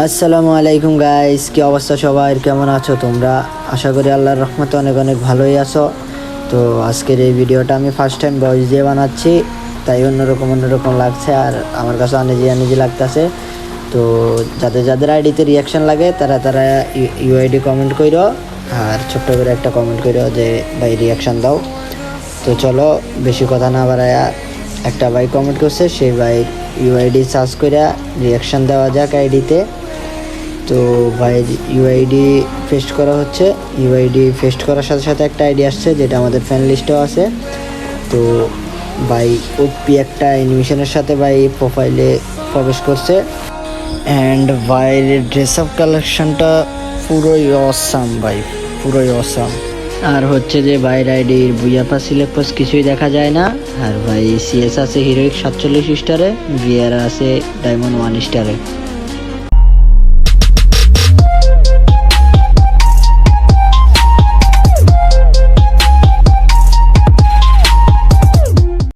আসসালামু আলাইকুম গাইস কি অবস্থা সবার? কেমন আছো তোমরা? আশা করি আল্লাহর রহমতে অনেক অনেক ভালোই আছো। তো আজকের এই ভিডিওটা আমি ফার্স্ট টাইম ভয়েস দিয়ে বানাচ্ছি। তাই অন্যরকম অন্যরকম লাগছে আর আমার কাছে আনিজি আনিজি লাগতেছে। তো যাদের যাদের আইডিতে রিয়াকশন লাগে, তারা তারা ইউআইডি কমেন্ট করো আর ছোট্ট করে একটা কমেন্ট করো যে, ভাই রিয়াকশন দাও। তো চলো, বেশি কথা না বাড়ায়া একটা ভাই কমেন্ট করছে সেই ভাই ইউআইডি সার্চ করে রিয়াকশন দেওয়া যাক আইডিতে তো। ভাই ইউআইডি পেস্ট করা হচ্ছে। ইউআইডি পেস্ট করার সাথে সাথে একটা আইডি আসছে, যেটা আমাদের ফ্যান লিস্টেও আছে। তো ভাই ওপি একটা অ্যানিমেশনের সাথে ভাই প্রোফাইলে প্রবেশ করছে। অ্যান্ড ভাইয়ের ড্রেস আপ কালেকশানটা পুরোই অসাম ভাই, পুরোই অসাম আর হচ্ছে যে বাই রাইডির বুয়াপা সিলেক্ট কিছুই দেখা যায় না। আর ভাই সিএস আছে হিরোইক সাতচল্লিশ স্টারে বিয়ার আছে ডায়মন্ড ওয়ান স্টারে